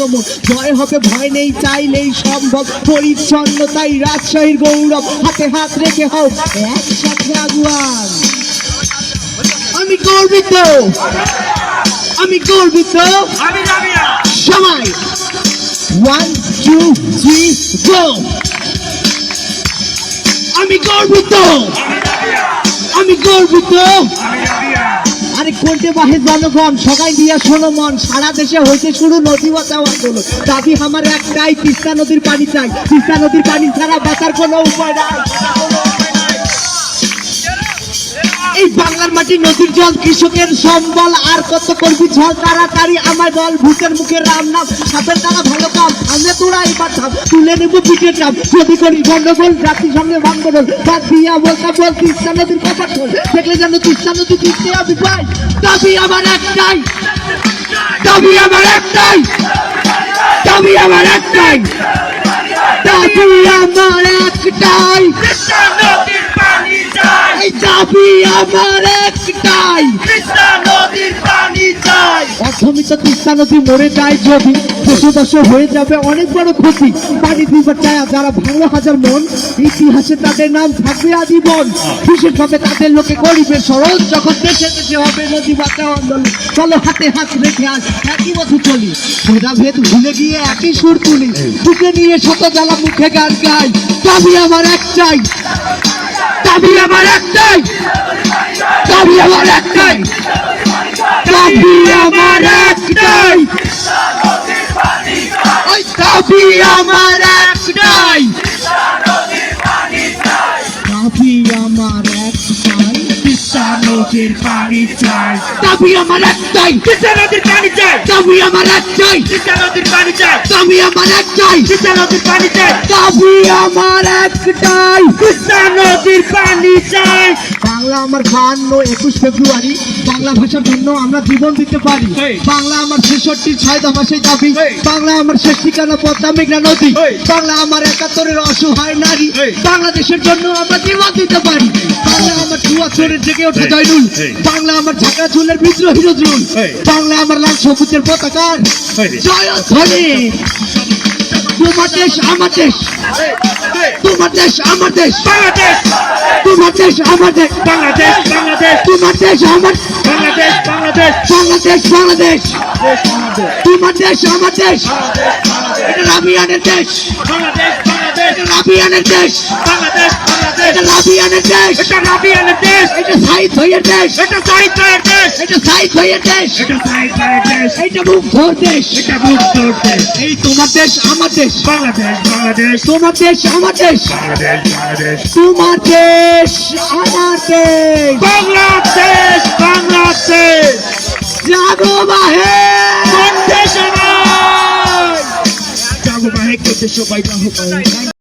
আগমন। জয় হবে ভয় নেই চাইলেই সম্ভব। পরিচ্ছন্নতাই রাজশাহীর গৌরব। হাতে হাত রেখে হও একসাথে আগুয়ান। আমি গর্বিত। আমি গর্বিত। সবাই ওয়ান টু থ্রি গো আমি গর্বিত। আমি গর্বিত। কোনটে বাহে জনগণ, সবাই দিয়া শোনো মন। সারা দেশে হইতে শুরু নদী বাঁচাও আন্দোলন দাবি আমার একটাই, তিস্তা নদীর পানি চাই। তিস্তা নদীর পানি ছাড়া বাঁচার কোনো উপায় নাই। বাংলার মাটি নদীর জল, কৃষকের সম্বল, আর কত করবি ঝড়? তাড়াতাড়ি আমার দল ভূতের মুখে নাম, সাপের দ্বারা ভালো কাম। আমরা তোরা এবার তুলে নেব পিঠের চাপ যদি করি গন্ডগোল, জাতির সঙ্গে ভাঙ্গল বাদ দিয়া বলতা বল, তিস্তা নদীর কথা খোল দেখলে যেন তিস্তা নদী তিস্তে আমি পাই। দাবি আমার একটাই। দাবি আমার একটাই। দাবি আমার একটাই। দাবি আমার একটাই। চাই দাবি আমার একটাই। কৃষ্ণা নদীর পানি চাই। নদী মরে যায় যদি। দশ হয়ে যাবে অনেক বড় ক্ষতি। পানি দিবার চায় যারা ভাঙলো হাজার মন ইতিহাসে তাদের নাম থাকবে আজীবন। বিশেষ ভাবে তাদের লোকে গরিবের সরল যখন দেশে দেশে হবে নদী বাঁচাও আন্দোলন। চলো হাতে হাত রেখে আস একই মতো চলি। ভেদাভেদ ভুলে গিয়ে একই সুর তুলি। বুকে নিয়ে শত জ্বালা মুখে গান গাই। দাবি আমার একটাই। দাবি আমার একটাই। দাবি আমার একটাই। দাবি আমার একটাই। ওই দাবি আমার একটাই। দাবি আমার একটাই। কৃষ্ণা নদীর পানি চাই? দাবি আমার একটাই। কৃষ্ণা নদীর পানি চাই? দাবি আমার একটাই। কৃষ্ণা নদীর পানি চাই? দাবি আমার একটাই। কৃষ্ণা নদীর পানি চাই? দাবি আমার একটাই কৃষ্ণা নদীর পানি চাই। বাংলা আমার বাহান্ন একুশ ফেব্রুয়ারি। বাংলা ভাষার জন্য আমরা জীবন দিতে পারি। বাংলা আমার ছেষট্টি ছয় দফাসের দাবি। বাংলা আমার শেষ ঠিকানা পদ্মা মেঘনা নদী। বাংলা আমার একাত্তরের অসহায় নারী। বাংলাদেশের জন্য আমরা জীবন দিতে পারি। বাংলা আমার চুয়াচরের জেগে ওঠা। জয়নুল। বাংলা আমার ঝাঁকা চুলের বিদ্রোহী নজরুল। বাংলা আমার লাল সবুজের পতাকার জয় ধ্বনি তোমার দেশ আমার দেশ। তোমার দেশ আমার দেশ। বাংলাদেশ। তোমার দেশ আমার দেশ। বাংলাদেশ বাংলাদেশ। তোমার দেশ আমার বাংলাদেশ বাংলাদেশ। বাংলাদেশ বাংলাদেশ। তোমার দেশ, আমার দেশ। এটা রাবিয়ানের দেশ। এটা রাবিয়ানের দেশ। বাংলাদেশ এটা রাবিয়ানের দেশ। এটা রাবিয়ানের দেশ এটা সাইদ হইয়ের দেশ। এটা সাহিত্যের দেশ এটা সাইদ হইয়ের দেশ। এটা দেশ এটা মুগ্ধর দেশ। এটা মুক্তর দেশ এই তোমার দেশ, আমার দেশ। বাংলাদেশ বাংলাদেশ তোমার দেশ, আমার দেশ। বাংলাদেশ বাংলাদেশ তোমার দেশ, আমার দেশ। বাংলাদেশ বাংলাদেশ। জাগো বাহে জাগো বাহে কেটে সবাই বাহু